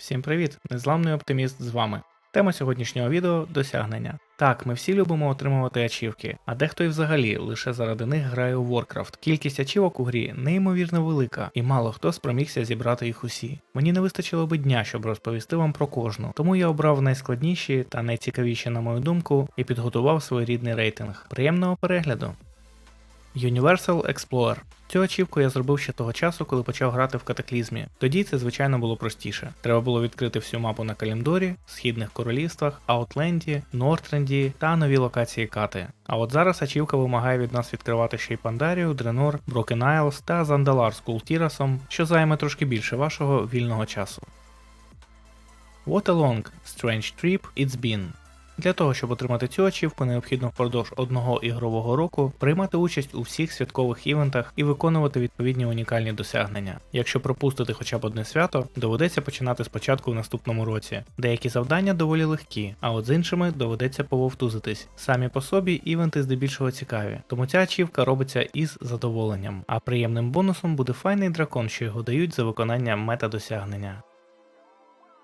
Всім привіт! Незламний оптиміст з вами. Тема сьогоднішнього відео досягнення. Так, ми всі любимо отримувати ачівки, а дехто і взагалі лише заради них грає у Warcraft. Кількість ачівок у грі неймовірно велика, і мало хто спромігся зібрати їх усі. Мені не вистачило би дня, щоб розповісти вам про кожну, тому я обрав найскладніші та найцікавіші, на мою думку, і підготував своєрідний рейтинг. Приємного перегляду! Universal Explorer. Цю ачівку я зробив ще того часу, коли почав грати в катаклізмі. Тоді це, звичайно, було простіше. Треба було відкрити всю мапу на Калімдорі, Східних королівствах, Аутленді, Нортренді та нові локації кати. А от зараз ачівка вимагає від нас відкривати ще й Пандарію, Дренор, Брокен Айлс та Зандалар з Култірасом, що займе трошки більше вашого вільного часу. What a long, strange trip it's been. Для того, щоб отримати цю ачівку, необхідно впродовж одного ігрового року приймати участь у всіх святкових івентах і виконувати відповідні унікальні досягнення. Якщо пропустити хоча б одне свято, доведеться починати спочатку в наступному році. Деякі завдання доволі легкі, а от з іншими доведеться пововтузитись. Самі по собі івенти здебільшого цікаві, тому ця ачівка робиться із задоволенням. А приємним бонусом буде файний дракон, що його дають за виконання мета-досягнення.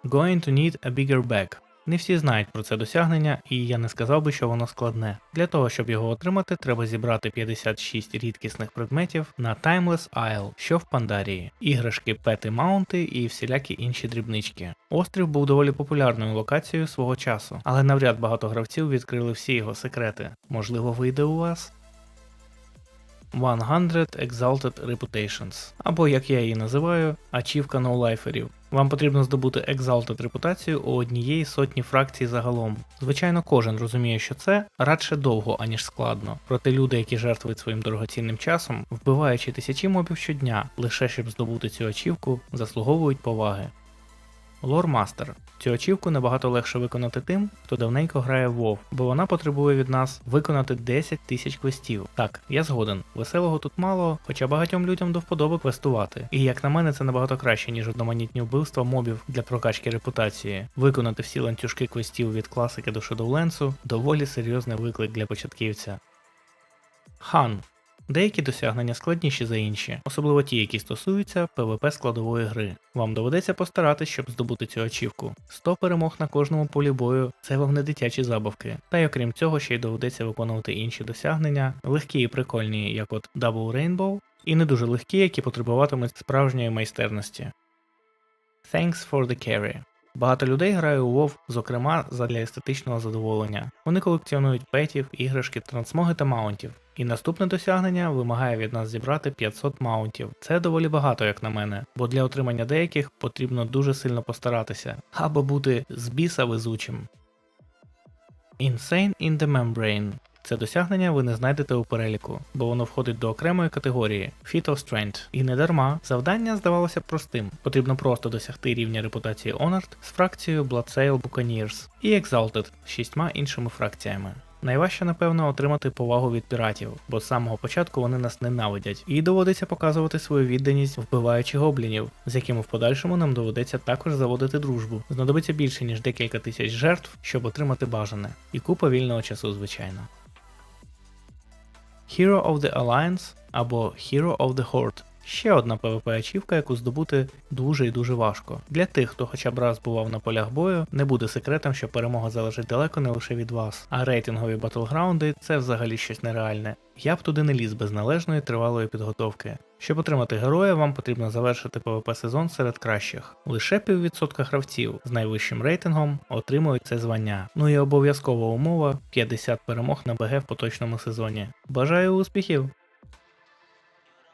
Going to need a bigger bag. Не всі знають про це досягнення, і я не сказав би, що воно складне. Для того, щоб його отримати, треба зібрати 56 рідкісних предметів на Timeless Isle, що в Пандарії, іграшки, пети, маунти і всілякі інші дрібнички. Острів був доволі популярною локацією свого часу, але навряд багато гравців відкрили всі його секрети. Можливо, вийде у вас? 100 Exalted Reputations, або як я її називаю, ачівка ноулайферів. Вам потрібно здобути Exalted репутацію у однієї сотні фракцій загалом. Звичайно, кожен розуміє, що це радше довго, аніж складно. Проте люди, які жертвують своїм дорогоцінним часом, вбиваючи тисячі мобів щодня, лише щоб здобути цю ачівку, заслуговують поваги. Лормастер. Цю очівку набагато легше виконати тим, хто давненько грає в WoW, бо вона потребує від нас виконати 10 тисяч квестів. Так, я згоден, веселого тут мало, хоча багатьом людям до вподоби квестувати. І як на мене, це набагато краще, ніж одноманітні вбивства мобів для прокачки репутації. Виконати всі ланцюжки квестів від класики до Shadowlands – доволі серйозний виклик для початківця. Хан Деякі досягнення складніші за інші, особливо ті, які стосуються PvP складової гри. Вам доведеться постаратись, щоб здобути цю ачівку. 100 перемог на кожному полі бою це вам не дитячі забавки. Та й окрім цього, ще й доведеться виконувати інші досягнення, легкі і прикольні, як от Double Rainbow, і не дуже легкі, які потребуватимуть справжньої майстерності. Thanks for the carry. Багато людей грає у WoW, зокрема задля естетичного задоволення. Вони колекціонують петів, іграшки, трансмоги та маунтів. І наступне досягнення вимагає від нас зібрати 500 маунтів. Це доволі багато, як на мене, бо для отримання деяких потрібно дуже сильно постаратися, або бути з біса везучим. Insane in the Membrane це досягнення ви не знайдете у переліку, бо воно входить до окремої категорії Fit of Strength. І не дарма, завдання здавалося простим. Потрібно просто досягти рівня репутації Honored з фракцією Bloodsail Buccaneers і Exalted з шістьма іншими фракціями. Найважче, напевно, отримати повагу від піратів, бо з самого початку вони нас ненавидять, і доводиться показувати свою відданість, вбиваючи гоблінів, з якими в подальшому нам доведеться також заводити дружбу. Знадобиться більше ніж декілька тисяч жертв, щоб отримати бажане, і купа вільного часу, звичайно. Hero of the Alliance або Hero of the Horde Ще одна PvP ачівка, яку здобути дуже і дуже важко. Для тих, хто хоча б раз бував на полях бою, не буде секретом, що перемога залежить далеко не лише від вас, а рейтингові батлграунди це взагалі щось нереальне. Я б туди не ліз без належної тривалої підготовки. Щоб отримати героя, вам потрібно завершити PvP сезон серед кращих. Лише піввідсотка гравців з найвищим рейтингом отримують це звання. Ну і обов'язкова умова 50 перемог на БГ в поточному сезоні. Бажаю успіхів!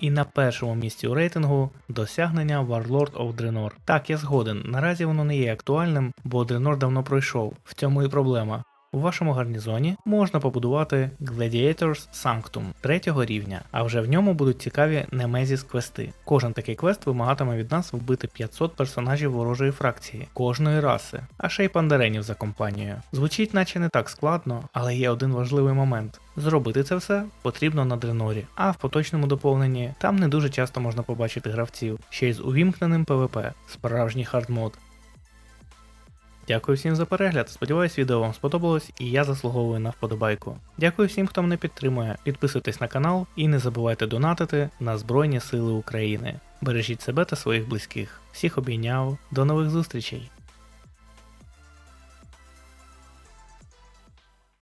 І на першому місці у рейтингу досягнення Warlord of Draenor. Так, я згоден, наразі воно не є актуальним, бо Draenor давно пройшов. В цьому і проблема. У вашому гарнізоні можна побудувати Gladiators Sanctum третього рівня, а вже в ньому будуть цікаві Nemesis квести. Кожен такий квест вимагатиме від нас вбити 500 персонажів ворожої фракції, кожної раси, а ще й пандаренів за компанією. Звучить наче не так складно, але є один важливий момент. Зробити це все потрібно на дренорі, а в поточному доповненні там не дуже часто можна побачити гравців, ще й з увімкненим PvP, справжній хардмод. Дякую всім за перегляд. Сподіваюсь, відео вам сподобалось і я заслуговую на вподобайку. Дякую всім, хто мене підтримує. Підписуйтесь на канал і не забувайте донатити на Збройні Сили України. Бережіть себе та своїх близьких. Всіх обійняв. До нових зустрічей!